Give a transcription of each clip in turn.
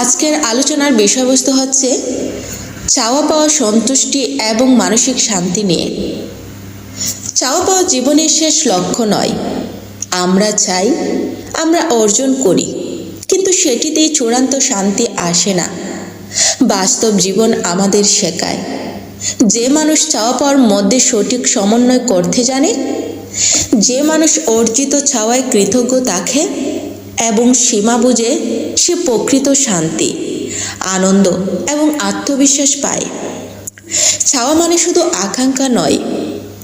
আজকের আলোচনার বিষয়বস্তু হচ্ছে চাওয়া পাওয়া সন্তুষ্টি এবং মানসিক শান্তি নিয়ে। চাওয়া পাওয়া জীবনের শেষ লক্ষ্য নয়। আমরা চাই, আমরা অর্জন করি, কিন্তু সেটিতেই চূড়ান্ত শান্তি আসে না। বাস্তব জীবন আমাদের শেখায়, যে মানুষ চাওয়া পাওয়ার মধ্যে সঠিক সমন্বয় করতে জানে, যে মানুষ অর্জিত চাওয়ায় কৃতজ্ঞ থাকে এবং সীমা বুঝে সে প্রকৃত শান্তি, আনন্দ এবং আত্মবিশ্বাস পায়। চাওয়া মানে শুধু আকাঙ্ক্ষা নয়,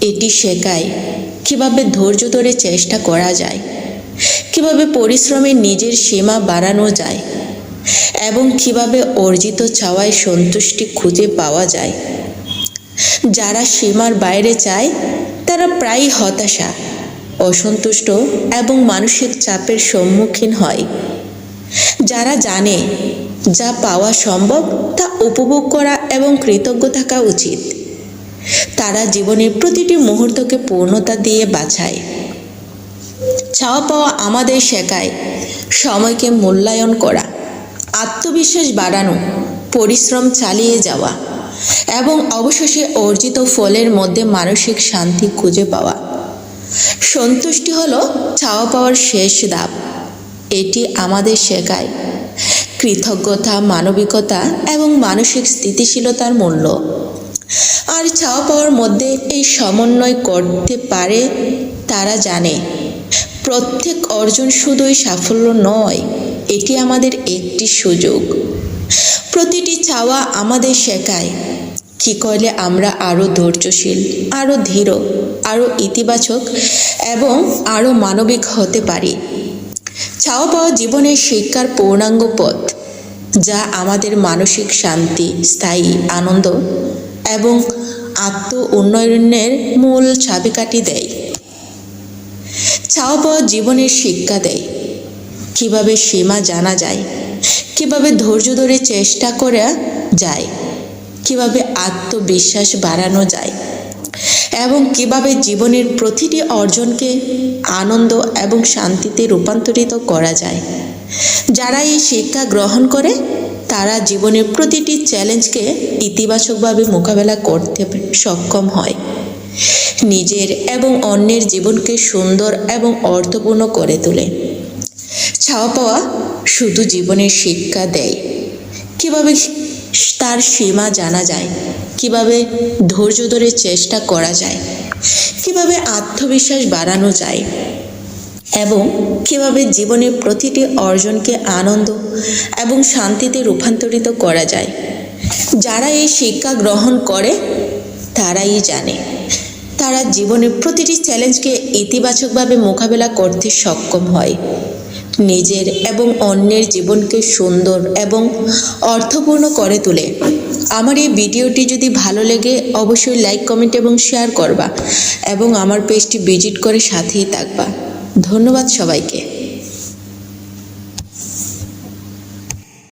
এটি শেখায় কীভাবে ধৈর্য ধরে চেষ্টা করা যায়, কীভাবে পরিশ্রমে নিজের সীমা বাড়ানো যায় এবং কীভাবে অর্জিত চাওয়ায় সন্তুষ্টি খুঁজে পাওয়া যায়। যারা সীমার বাইরে চায়, তারা প্রায়ই হতাশা, অসন্তুষ্ট এবং মানসিক চাপের সম্মুখীন হয়। যারা জানে যা পাওয়া সম্ভব তা উপভোগ করা এবং কৃতজ্ঞ থাকা উচিত। তারা জীবনের প্রতিটি মুহূর্তকে পূর্ণতা দিয়ে বাছায়। চাওয়া পাওয়া আমাদের শেখায় সময়কে মূল্যায়ন করা, আত্মবিশ্বাস বাড়ানো, পরিশ্রম চালিয়ে যাওয়া এবং অবশেষে অর্জিত ফলের মধ্যে মানসিক শান্তি খুঁজে পাওয়া। সন্তুষ্টি হলো চাওয়া পাওয়ার শেষ ধাপ। এটি আমাদের শেখায়। কৃতজ্ঞতা, মানবিকতা এবং মানসিক স্থিতিশীলতার মূল্য। আর চাওয়া পাওয়ার মধ্যে এই সমন্বয় করতে পারে তারা জানে, প্রত্যেক অর্জন শুধুই সাফল্য নয়, এটি আমাদের একটি সুযোগ। প্রতিটি চাওয়া আমাদের শেখায়, কী করলে আমরা আরও ধৈর্যশীল, আরও ধীর, আরও ইতিবাচক এবং আরও মানবিক হতে পারি। চাওয়া পাওয়া জীবনের শিক্ষার পূর্ণাঙ্গ পথ, যা আমাদের মানসিক শান্তি, স্থায়ী আনন্দ এবং আত্ম উন্নয়নের মূল চাবিকাঠি দেয়। চাওয়া পাওয়া জীবনের শিক্ষা দেয়। কীভাবে সীমা জানা যায়? কীভাবে ধৈর্য ধরে চেষ্টা করা যায়? কীভাবে আত্মবিশ্বাস বাড়ানো যায়? এবং কীভাবে জীবনের প্রতিটি অর্জনকে আনন্দ এবং শান্তিতে রূপান্তরিত করা যায়। যারা এই শিক্ষা গ্রহণ করে, তারা জীবনের প্রতিটি চ্যালেঞ্জকে ইতিবাচকভাবে মোকাবেলা করতে সক্ষম হয়। নিজের এবং অন্যের জীবনকে সুন্দর এবং অর্থপূর্ণ করে তোলে। চাওয়া পাওয়া শুধু জীবনের শিক্ষা দেয়। কীভাবে তার সীমা জানা যায়। কীভাবে ধৈর্য ধরে চেষ্টা করা যায়। কীভাবে আত্মবিশ্বাস বাড়ানো যায়। এবং কীভাবে জীবনের প্রতিটি অর্জনকে আনন্দ এবং শান্তিতে রূপান্তরিত করা যায়। যারা এই শিক্ষা গ্রহণ করে, তারাই জানে। তারা জীবনের প্রতিটি চ্যালেঞ্জকে ইতিবাচকভাবে মোকাবেলা করতে সক্ষম হয়। নিজের এবং অন্যের জীবনকে সুন্দর এবং অর্থপূর্ণ করে তোলে। আমার এই ভিডিওটি যদি ভালো লেগে, অবশ্যই লাইক কমেন্ট এবং শেয়ার করবা এবং আমার পেজটি ভিজিট করে সাথেই থাকবা। ধন্যবাদ সবাইকে।